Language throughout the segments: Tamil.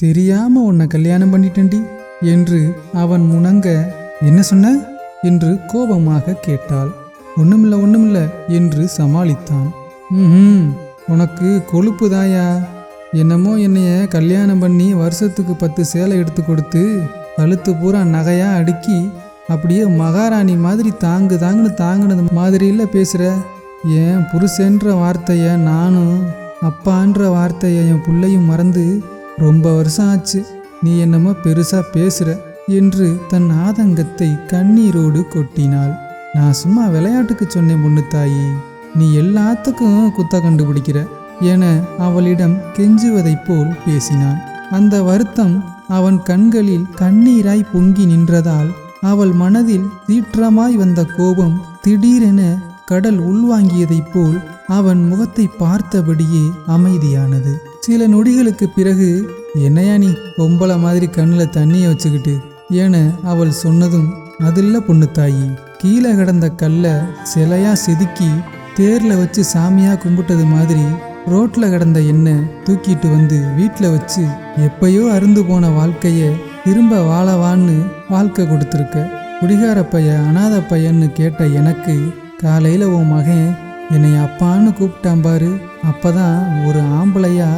தெரியாம உன்னை கல்யாணம் பண்ணிட்டேன்டி என்று அவன் முணங்க என்ன சொன்ன? என்று கோபமாக கேட்டாள். ஒண்ணுமில்ல ஒண்ணுமில்ல என்று சமாளித்தான். ம் உனக்கு கொழுப்பு தாயா? என்னமோ என்னைய கல்யாணம் பண்ணி வருஷத்துக்கு பத்து சேலை எடுத்து கொடுத்து கழுத்து பூரா நகையா அடுக்கி அப்படியே மகாராணி மாதிரி தாங்கு தாங்குன்னு தாங்குனது மாதிரில பேசுகிற என் புருஷன்ற வார்த்தையை நானும் அப்பான்ற வார்த்தையை என் புள்ளையும் மறந்து ரொம்ப வருஷம் ஆச்சு நீ என்னமோ பெருசா பேசுற என்று தன் ஆதங்கத்தை கண்ணீரோடு கொட்டினாள். நான் சும்மா விளையாட்டுக்கு சொன்னேன் பொண்ணு தாயி நீ எல்லாத்துக்கும் குத்த கண்டுபிடிக்கிற என அவளிடம் கெஞ்சுவதைப் போல் பேசினான். அந்த வருத்தம் அவன் கண்களில் கண்ணீராய் பொங்கி நின்றதால் அவள் மனதில் தீற்றமாய் வந்த கோபம் திடீரென கடல் உள்வாங்கியதைப் போல் அவன் முகத்தை பார்த்தபடியே அமைதியானது. சில நொடிகளுக்கு பிறகு என்னையா நீ? பொம்பளை மாதிரி கண்ணில் தண்ணியை வச்சுக்கிட்டு. என அவள் சொன்னதும் அதில்ல பொண்ணு தாயி. கீழே கிடந்த கல்லை சிலையா செதுக்கி தேர்ல வச்சு சாமியா கும்பிட்டது மாதிரி ரோட்ல கிடந்த எண்ணெய் தூக்கிட்டு வந்து வீட்டில் வச்சு எப்பயோ அருந்து போன வாழ்க்கைய திரும்ப வாழவான்னு வாழ்க்கை கொடுத்துருக்க. குடிகார பைய அனாத பையன்னு கேட்ட எனக்கு காலையில உன் மகன் என்னை அப்பான்னு கூப்பிட்டான் பாரு. அப்பதான் ஒரு ஆம்பளையா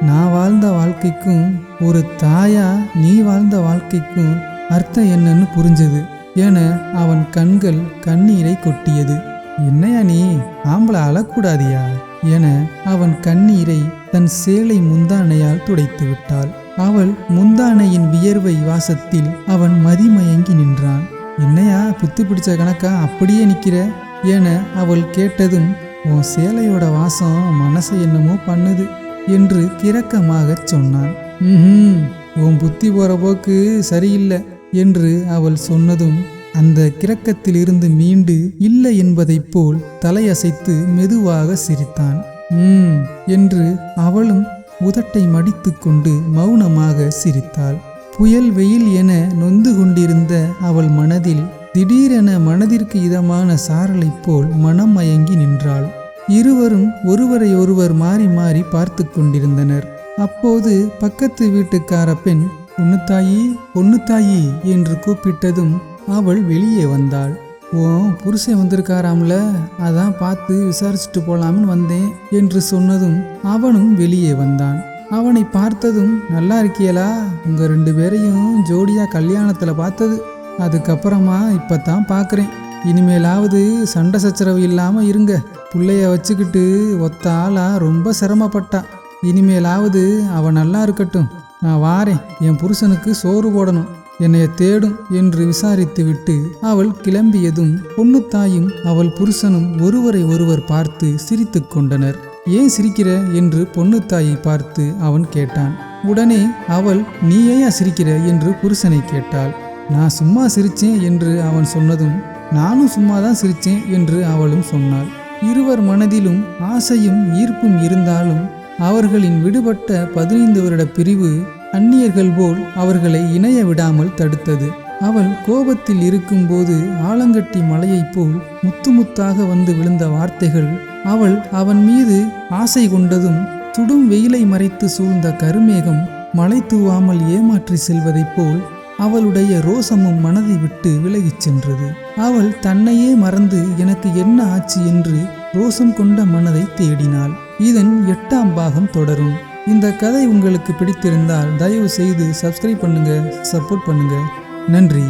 நான் வாழ்ந்த வாழ்க்கைக்கும் ஒரு தாயா நீ வாழ்ந்த வாழ்க்கைக்கும் அர்த்தம் என்னன்னு புரிஞ்சது. என அவன் கண்கள் கண்ணீரை கொட்டியது. என்னையா நீ? ஆம்பளை அழக்கூடாதியா? என அவன் கண்ணீரை தன் சேலை முந்தானையால் துடைத்து விட்டாள். அவள் முந்தானையின் வியர்வை வாசத்தில் அவன் மதிமயங்கி நின்றான். என்னையா பித்து பிடிச்ச கணக்கா? அப்படியே நிக்கிற? என அவள் கேட்டதும் உன் சேலையோட வாசம் மனசை என்னமோ பண்ணுது. என்று கிரக்கமாகச் சொன்னான். ம் உன் புத்தி போற போக்கு சரியில்லை என்று அவள் சொன்னதும் அந்த கிரக்கத்திலிருந்து மீண்டு இல்லை என்பதைப் போல் தலையசைத்து மெதுவாக சிரித்தான். ம் என்று அவளும் உதட்டை மடித்துக்கொண்டு மௌனமாக சிரித்தாள். புயல் வெயில் என நொந்து கொண்டிருந்த அவள் மனதில் திடீரென மனதிற்கு இதமான சாரலைப் போல் மனம் மயங்கி நின்றாள். இருவரும் ஒருவரை ஒருவர் மாறி மாறி பார்த்து கொண்டிருந்தனர். அப்போது பக்கத்து வீட்டுக்கார பெண் பொண்ணுத்தாயி பொண்ணுத்தாயி என்று கூப்பிட்டதும் அவள் வெளியே வந்தாள். ஓ புருஷன் வந்திருக்காராம்ல அதான் பார்த்து விசாரிச்சுட்டு போலாம்னு வந்தேன் என்று சொன்னதும் அவனும் வெளியே வந்தான். அவனை பார்த்ததும் நல்லா இருக்கியலா உங்க ரெண்டு பேரையும் ஜோடியா கல்யாணத்துல பார்த்தது. அதுக்கப்புறமா இப்பதான் பார்க்குறேன் இனிமேலாவது சண்டை சச்சரவு இல்லாமல் இருங்க. பிள்ளைய வச்சுக்கிட்டு ஒத்த ஆளா ரொம்ப சிரமப்பட்டா. இனிமேலாவது அவன் நல்லா இருக்கட்டும். நான் வாரேன். என் புருஷனுக்கு சோறு போடணும். என்னைய தேடும் என்று விசாரித்துவிட்டு அவள் கிளம்பியதும் பொண்ணுத்தாயும் அவள் புருஷனும் ஒருவரை ஒருவர் பார்த்து சிரித்து கொண்டனர். ஏன் சிரிக்கிற? என்று பொண்ணுத்தாயை பார்த்து அவன் கேட்டான். உடனே அவள் நீ ஏயா சிரிக்கிற? என்று புருஷனை கேட்டாள். நான் சும்மா சிரிச்சேன் என்று அவன் சொன்னதும் நானும் சும்மா தான் சிரிச்சேன் என்று அவளும் சொன்னாள். இருவர் மனதிலும் ஆசையும் ஈர்ப்பும் இருந்தாலும் அவர்களின் விடுபட்ட பதினைந்து வருட பிரிவு அந்நியர்கள் போல் அவர்களை இணைய விடாமல் தடுத்தது. அவள் கோபத்தில் இருக்கும்போது ஆலங்கட்டி மலையைப் போல் முத்து முத்தாக வந்து விழுந்த வார்த்தைகள் அவள் அவன் மீது ஆசை கொண்டதும் சுடும் வெயிலை மறைத்து சூழ்ந்த கருமேகம் மலை தூவாமல் ஏமாற்றி செல்வதைப் போல் அவளுடைய ரோசமும் மனதை விட்டு விலகிச் சென்றது. அவள் தன்னையே மறந்து எனக்கு என்ன ஆச்சு என்று ரோசம் கொண்ட மனதை தேடினாள். இதன் எட்டாம் பாகம் தொடரும். இந்த கதை உங்களுக்கு பிடித்திருந்தால் தயவு செய்து சப்ஸ்கிரைப் பண்ணுங்க சப்போர்ட் பண்ணுங்க. நன்றி.